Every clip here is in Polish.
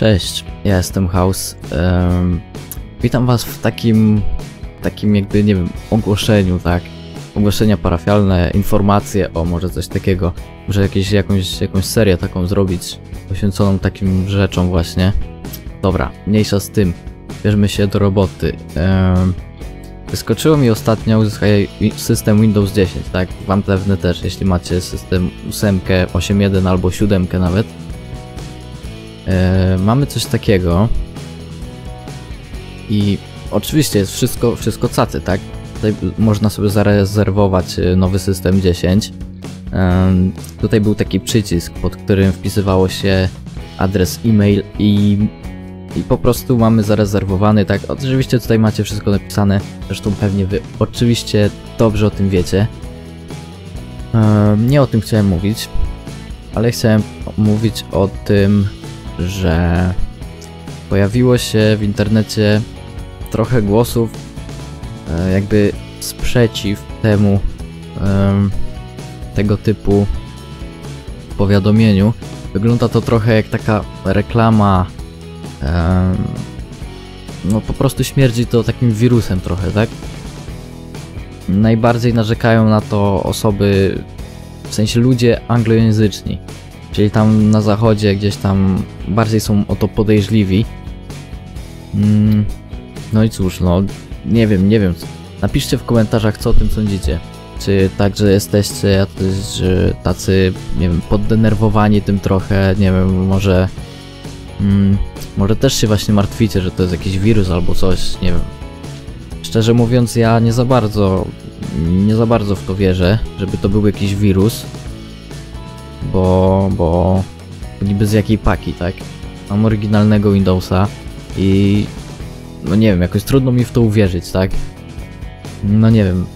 Cześć, ja jestem House. Em, witam was w takim, takim jakby, nie wiem, ogłoszeniu, tak? Ogłoszenia parafialne, informacje o może coś takiego. Może jakieś, jakąś, jakąś serię taką zrobić, poświęconą takim rzeczom właśnie. Dobra, mniejsza z tym. Bierzmy się do roboty. Em, wyskoczyło mi ostatnio system Windows 10, tak? Wam pewnie też, jeśli macie system 8, 8.1 albo 7 nawet. E, mamy coś takiego. I oczywiście jest wszystko, wszystko cacy, tak? Tutaj można sobie zarezerwować e, nowy system 10. Em, tutaj był taki przycisk, pod którym wpisywało się adres e-mail i, i po prostu mamy zarezerwowany, tak? Oczywiście tutaj macie wszystko napisane, zresztą pewnie wy oczywiście dobrze o tym wiecie. Nie o tym chciałem mówić, ale chciałem mówić o tym, że pojawiło się w internecie trochę głosów, e, jakby sprzeciw temu em, tego typu powiadomieniu. Wygląda to trochę jak taka reklama. no po prostu śmierdzi to takim wirusem trochę, tak? Najbardziej narzekają na to osoby, w sensie ludzie anglojęzyczni. Czyli tam na zachodzie gdzieś tam bardziej są o to podejrzliwi. Mm, no i cóż, no nie wiem, nie wiem. Napiszcie w komentarzach co o tym sądzicie. Czy także jesteście jacyś tacy, nie wiem, poddenerwowani tym trochę, nie wiem, może... Mm, może też się właśnie martwicie, że to jest jakiś wirus albo coś, nie wiem. Szczerze mówiąc, ja nie za bardzo, nie za bardzo w to wierzę, żeby to był jakiś wirus bo, bo niby z jakiej paki, tak? Mam oryginalnego Windowsa i no nie wiem, jakoś trudno mi w to uwierzyć, tak? No nie wiem.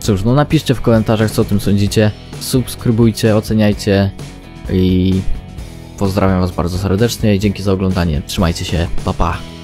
Cóż, no napiszcie w komentarzach co o tym sądzicie, subskrybujcie, oceniajcie i pozdrawiam was bardzo serdecznie i dzięki za oglądanie. Trzymajcie się, pa pa.